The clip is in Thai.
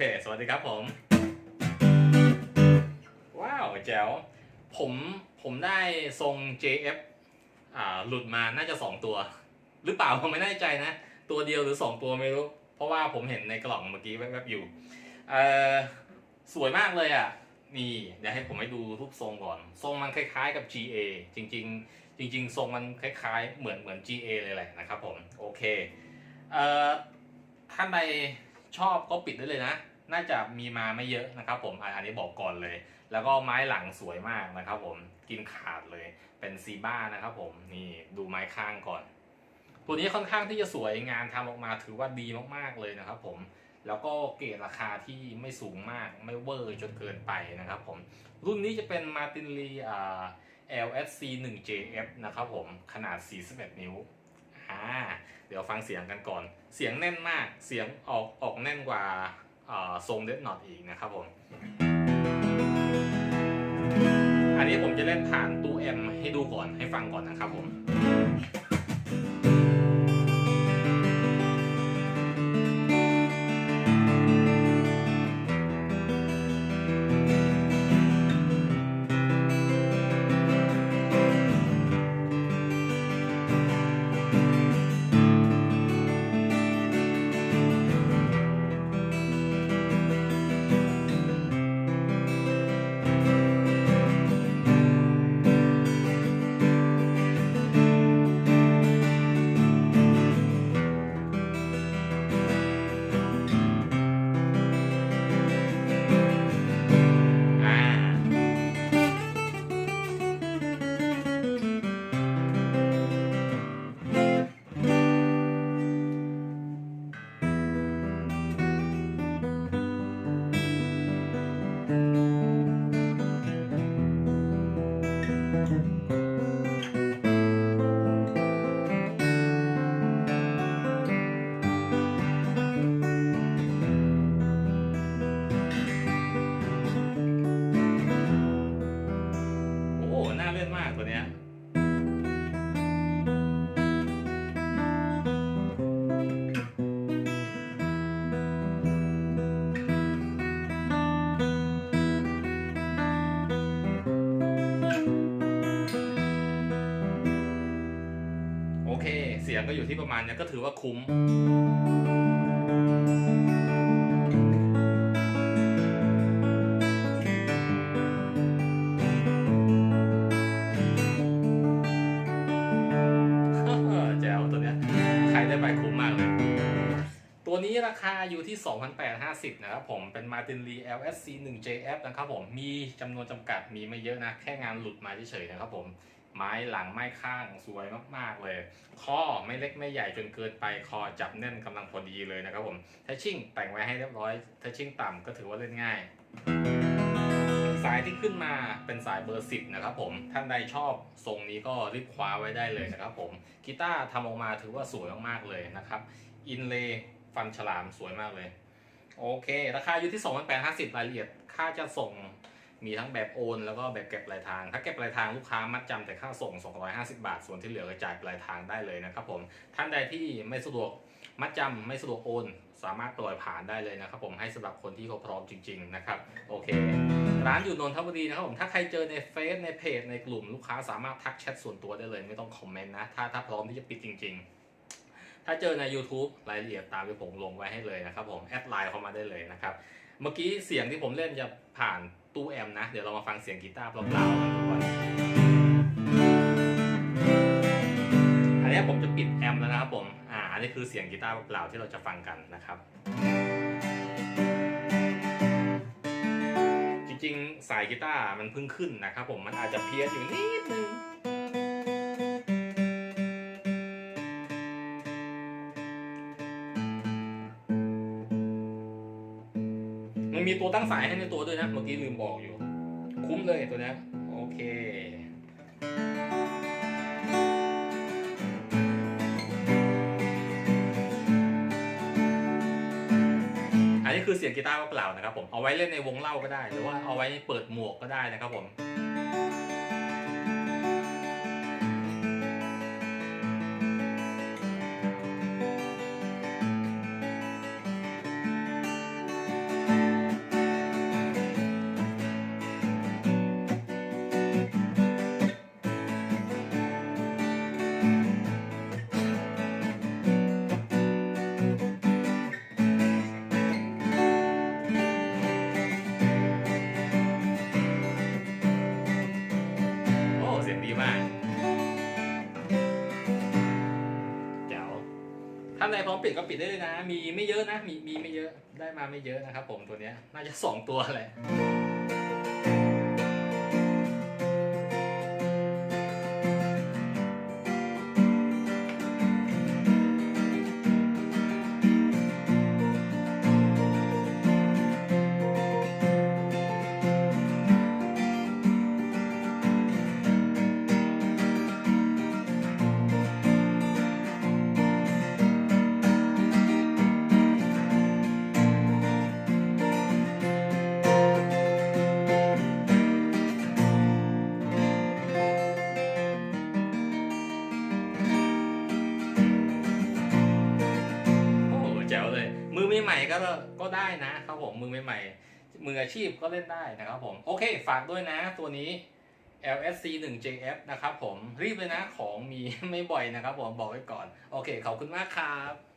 ค สวัสดีครับผม ว้าวแจ๋วผมผมได้ทรง JF อ่าหลุดมาน่าจะ2ตัว หรือเปล่าผมไม่แน่ใจนะ ตัวเดียวหรือ2ตัวไม่รู้ เพราะว่าผมเห็นในกล่องเมื่อกี้แวบๆอยู่เอ่อสวยมากเลยอะ นี่เดี๋ยวให้ผมให้ดูรูปทรงก่อน ทรงมันคล้ายๆกับ GA จริง ๆ จริง ๆ ทรงมันคล้ายๆ เหมือนเหมือน GA เลยแหละนะครับผม โอเคเอ่อท่านใดชอบก็ปิดได้เลยนะ น่าจะมีมาไม่เยอะนะครับผมอันนี้บอกก่อนเลย แล้วก็ไม้หลังสวยมากนะครับผมกินขาดเลยเป็นซีบ้านะครับผมนี่ดูไม้ข้างก่อน ตัวนี้ค่อนข้างที่จะสวยงานทำออกมาถือว่าดีมากๆเลยนะครับผมแล้วก็เกรดราคาที่ไม่สูงมากไม่เวอร์จนเกินไปนะครับผมรุ่นนี้จะเป็น Martin Lee อ่า LSC 1 JF นะครับผมขนาด 41 นิ้วอ่าเดี๋ยวฟังเสียงกันก่อน เสียงแน่นมากเสียงออกออกแน่นกว่า ทรงเดดนอตอีกนะครับผม อันนี้ผมจะเล่นผ่านตู้แอมให้ดูก่อนให้ฟังก่อนนะครับผม เล่นมากตัวเนี้ยโอเค เสียงก็อยู่ที่ประมาณเนี้ยก็ถือว่าคุ้ม ราคาอยู่ที่ 2,850 นะครับผม เป็น Martin Lee LSC 1 JF นะครับผม มีจำนวนจำกัด มีไม่เยอะนะ แค่งานหลุดมาเฉยๆนะครับผม ไม้หลังไม้ข้างสวยมากๆเลย ข้อไม่เล็กไม่ใหญ่จนเกินไป คอจับแน่นกำลังพอดีเลยนะครับผมทัชชิ่งแต่งไว้ให้เรียบร้อยทัชชิ่งต่ำก็ถือว่าเล่นง่าย สายที่ขึ้นมาเป็นสายเบอร์ 10 นะครับผม ท่านใดชอบทรงนี้ก็รีบคว้าไว้ได้เลยนะครับผม กีตาร์ทำออกมาถือว่าสวยมากๆเลยนะครับ อินเลย์ ฟันฉลามสวยมากเลย โอเค ราคาอยู่ที่ 2,850 รายละเอียด ค่าจะส่งมีทั้งแบบโอน แล้วก็แบบเก็บปลายทาง ถ้าเก็บปลายทางลูกค้ามัดจำแต่ค่าส่ง 250 บาท ส่วนที่เหลือก็จ่ายปลายทางได้เลยนะครับผม ท่านใดที่ไม่สะดวกมัดจำไม่สะดวกโอน สามารถปล่อยผ่านได้เลยนะครับผมให้สำหรับคนที่เขาพร้อมจริง ๆ นะครับ โอเค ร้านอยู่นนทบุรีนะครับผม ถ้าใครเจอในเฟซในเพจในกลุ่มลูกค้าสามารถทักแชทส่วนตัวได้เลย ไม่ต้องคอมเมนต์นะ ถ้าถ้าพร้อมที่จะปิดจริง ๆ ถ้าเจอใน YouTube รายละเอียดตามที่ผมลงไว้ให้เลยนะครับผมแอดไลน์เข้ามาได้เลยนะครับ เมื่อกี้เสียงที่ผมเล่นจะผ่านตู้แอมนะ เดี๋ยวเรามาฟังเสียงกีตาร์เปล่าๆกันดูก่อนอันนี้ผมจะปิดแอมแล้วนะครับผม อ่าอันนี้คือเสียงกีตาร์เปล่าๆที่เราจะฟังกันนะครับ จริงๆ สายกีตาร์มันเพิ่งขึ้นนะครับผมมันอาจจะเพี้ยนอยู่นิดนึง มันมีตัวตั้งสายให้ในตัวด้วยนะ เมื่อกี้ลืมบอกอยู่ คุ้มเลยตัวนี้โอเคอันนี้คือเสียงกีตาร์เปล่านะครับผม เอาไว้เล่นในวงเล่าก็ได้ หรือว่าเอาไว้เปิดหมวกก็ได้นะครับผม พร้อมปิดก็ปิดได้เลยนะ มีไม่เยอะนะ มีมีไม่เยอะ ได้มาไม่เยอะนะครับผมตัวเนี้ย น่าจะสองตัวแหละ ก็ก็ได้นะครับผมมือใหม่ๆมืออาชีพก็เล่นได้นะครับผมโอเค ฝากด้วยนะตัวนี้ LSC 1 JF นะครับผมรีบเลยนะของมีไม่บ่อยนะครับผมบอกไว้ก่อน โอเคขอบคุณมากครับ